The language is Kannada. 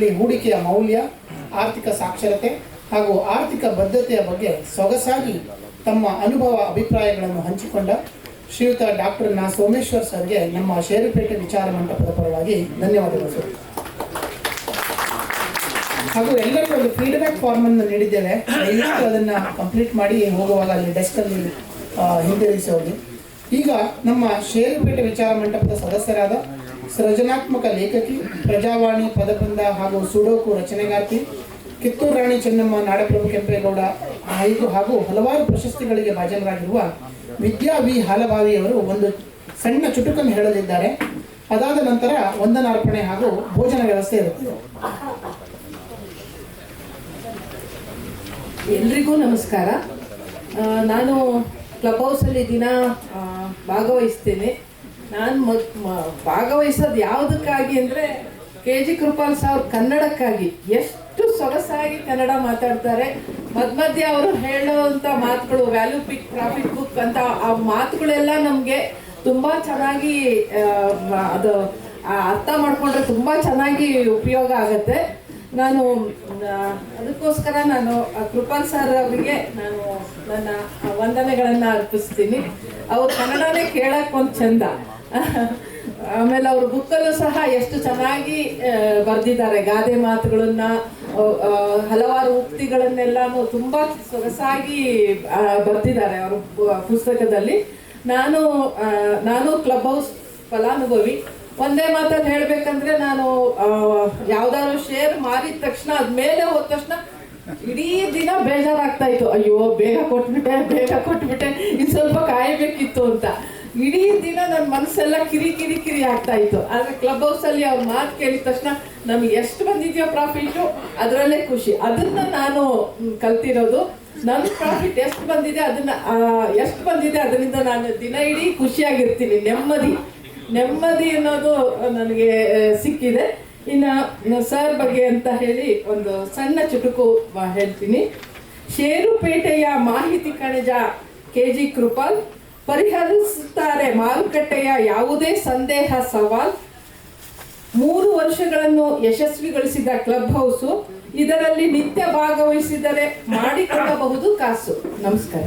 ಸಮಾಜದಲ್ಲಿ ಹೂಡಿಕೆಯ ಮೌಲ್ಯ, ಆರ್ಥಿಕ ಸಾಕ್ಷರತೆ ಹಾಗೂ ಆರ್ಥಿಕ ಬದ್ಧತೆಯ ಬಗ್ಗೆ ಸೊಗಸಾಗಿ ತಮ್ಮ ಅನುಭವ, ಅಭಿಪ್ರಾಯಗಳನ್ನು ಹಂಚಿಕೊಂಡ ಶ್ರೀಯುತ ಡಾಕ್ಟರ್ ನಾ ಸೋಮೇಶ್ವರ್ ಸರ್ಗೆ ನಮ್ಮ ಷೇರುಪೇಟೆ ವಿಚಾರ ಮಂಟಪದ ಪರವಾಗಿ ಧನ್ಯವಾದಗಳು ಸರ್. ಹಾಗೂ ಎಲ್ಲರಿಗೂ ಒಂದು ಫೀಡ್ಬ್ಯಾಕ್ ಫಾರ್ಮ್ ಅನ್ನು ನೀಡಿದ್ದೇವೆ ದಯವಿಟ್ಟು ಅದನ್ನ ಕಂಪ್ಲೀಟ್ ಮಾಡಿ ಹೋಗುವಾಗ ಅಲ್ಲಿ ಡೆಸ್ಕ್ ಅಲ್ಲಿ ಹೋಗಿ. ಈಗ ನಮ್ಮ ಷೇರುಪೇಟೆ ವಿಚಾರ ಮಂಟಪದ ಸದಸ್ಯರಾದ ಸೃಜನಾತ್ಮಕ ಲೇಖಕಿ, ಪ್ರಜಾವಾಣಿ ಪದಬಂಧ ಹಾಗೂ ಸುಡೋಕು ರಚನೆಗಾರ್ತಿ, ಕಿತ್ತೂರು ರಾಣಿ ಚೆನ್ನಮ್ಮ, ನಾಡಪ್ರಭು ಕೆಂಪೇಗೌಡ ಹಾಗೂ ಹಾಗೂ ಹಲವಾರು ಪ್ರಶಸ್ತಿಗಳಿಗೆ ಭಾಜನರಾಗಿರುವ ವಿದ್ಯಾ ವಿ. ಹಾಲಬಾವಿಯವರು ಒಂದು ಸಣ್ಣ ಚುಟುಕನ್ನು ಹೇಳಲಿದ್ದಾರೆ. ಅದಾದ ನಂತರ ವಂದನಾರ್ಪಣೆ ಹಾಗೂ ಭೋಜನ ವ್ಯವಸ್ಥೆ ಇರುತ್ತದೆ ಎಲ್ರಿಗೂ ನಮಸ್ಕಾರ. ನಾನು ಕ್ಲಬ್ ಹೌಸಲ್ಲಿ ದಿನ ಭಾಗವಹಿಸ್ತೇನೆ. ನಾನು ಮೊದ್ ಮ- ಭಾಗವಹಿಸೋದು ಯಾವುದಕ್ಕಾಗಿ ಅಂದರೆ ಕೆ ಜಿ ಕೃಪಾಲ್ ಸಾವ್ರ ಕನ್ನಡಕ್ಕಾಗಿ. ಎಷ್ಟು ಸೊಗಸಾಗಿ ಕನ್ನಡ ಮಾತಾಡ್ತಾರೆ. ಮಧ್ಯ ಮಧ್ಯೆ ಅವರು ಹೇಳೋವಂಥ ಮಾತುಗಳು ವ್ಯಾಲ್ಯೂ ಪಿಕ್ ಪ್ರಾಫಿಟ್ ಬುಕ್ ಅಂತ ಆ ಮಾತುಗಳೆಲ್ಲ ನಮಗೆ ತುಂಬ ಚೆನ್ನಾಗಿ ಅದು ಅರ್ಥ ಮಾಡ್ಕೊಂಡ್ರೆ ತುಂಬ ಚೆನ್ನಾಗಿ ಉಪಯೋಗ ಆಗುತ್ತೆ. ನಾನು ಅದಕ್ಕೋಸ್ಕರ ನಾನು ಕೃಪಾಲ್ ಸರ್ ಅವರಿಗೆ ನಾನು ನನ್ನ ವಂದನೆಗಳನ್ನ ಅರ್ಪಿಸ್ತೀನಿ. ಅವ್ರು ಕನ್ನಡನೇ ಕೇಳಕ್ ಒಂದು ಚಂದ. ಆಮೇಲೆ ಅವ್ರ ಬುಕ್ಕಲ್ಲೂ ಸಹ ಎಷ್ಟು ಚೆನ್ನಾಗಿ ಬರೆದಿದ್ದಾರೆ. ಗಾದೆ ಮಾತುಗಳನ್ನ ಹಲವಾರು ಉಕ್ತಿಗಳನ್ನೆಲ್ಲಾನು ತುಂಬಾ ಸೊಗಸಾಗಿ ಬರ್ದಿದ್ದಾರೆ ಅವರು ಪುಸ್ತಕದಲ್ಲಿ. ನಾನು ನಾನು ಕ್ಲಬ್ ಹೌಸ್ ಫಲಾನುಭವಿ. ಒಂದೇ ಮಾತಲ್ಲಿ ಹೇಳ್ಬೇಕಂದ್ರೆ ನಾನು ಯಾವ್ದಾದ್ರು ಶೇರ್ ಮಾರಿದ ತಕ್ಷಣ, ಅದ್ಮೇಲೆ ಹೋದ ತಕ್ಷಣ ಇಡೀ ದಿನ ಬೇಜಾರಾಗ್ತಾ ಇತ್ತು. ಅಯ್ಯೋ, ಬೇಗ ಕೊಟ್ಬಿಟ್ಟೆ ಬೇಗ ಕೊಟ್ಬಿಟ್ಟೆ, ಇನ್ ಸ್ವಲ್ಪ ಕಾಯಬೇಕಿತ್ತು ಅಂತ. ಇಡೀ ದಿನ ನನ್ನ ಮನಸ್ಸೆಲ್ಲ ಕಿರಿ ಕಿರಿ ಕಿರಿ ಆಗ್ತಾ ಇತ್ತು. ಆದ್ರೆ ಕ್ಲಬ್ ಹೌಸ್ ಅಲ್ಲಿ ಅವ್ರ ಮಾತು ಕೇಳಿದ ತಕ್ಷಣ ನಮ್ಗೆ ಎಷ್ಟು ಬಂದಿದೆಯೋ ಪ್ರಾಫಿಟ್ ಅದರಲ್ಲೇ ಖುಷಿ. ಅದನ್ನ ನಾನು ಕಲ್ತಿರೋದು ನನ್ನ ಪ್ರಾಫಿಟ್ ಎಷ್ಟು ಬಂದಿದೆ ಅದನ್ನ ಎಷ್ಟು ಬಂದಿದೆ ಅದರಿಂದ ನಾನು ದಿನ ಇಡೀ ಖುಷಿಯಾಗಿರ್ತೀನಿ. ನೆಮ್ಮದಿ. ನೆಮ್ಮದಿ ಅನ್ನೋದು ನನಗೆ ಸಿಕ್ಕಿದೆ. ಇನ್ನು ಸರ್ ಬಗ್ಗೆ ಅಂತ ಹೇಳಿ ಒಂದು ಸಣ್ಣ ಚುಟುಕು ಹೇಳ್ತೀನಿ. ಷೇರುಪೇಟೆಯ ಮಾಹಿತಿ ಕಣಜ ಕೆ ಜಿ ಕೃಪಾಲ್. ಪರಿಹರಿಸುತ್ತಾರೆ ಮಾರುಕಟ್ಟೆಯ ಯಾವುದೇ ಸಂದೇಹ ಸವಾಲ್. ಮೂರು ವರ್ಷಗಳನ್ನು ಯಶಸ್ವಿಗೊಳಿಸಿದ ಕ್ಲಬ್ ಹೌಸು. ಇದರಲ್ಲಿ ನಿತ್ಯ ಭಾಗವಹಿಸಿದರೆ ಮಾಡಿಕೊಳ್ಳಬಹುದು ಕಾಸು. ನಮಸ್ಕಾರ.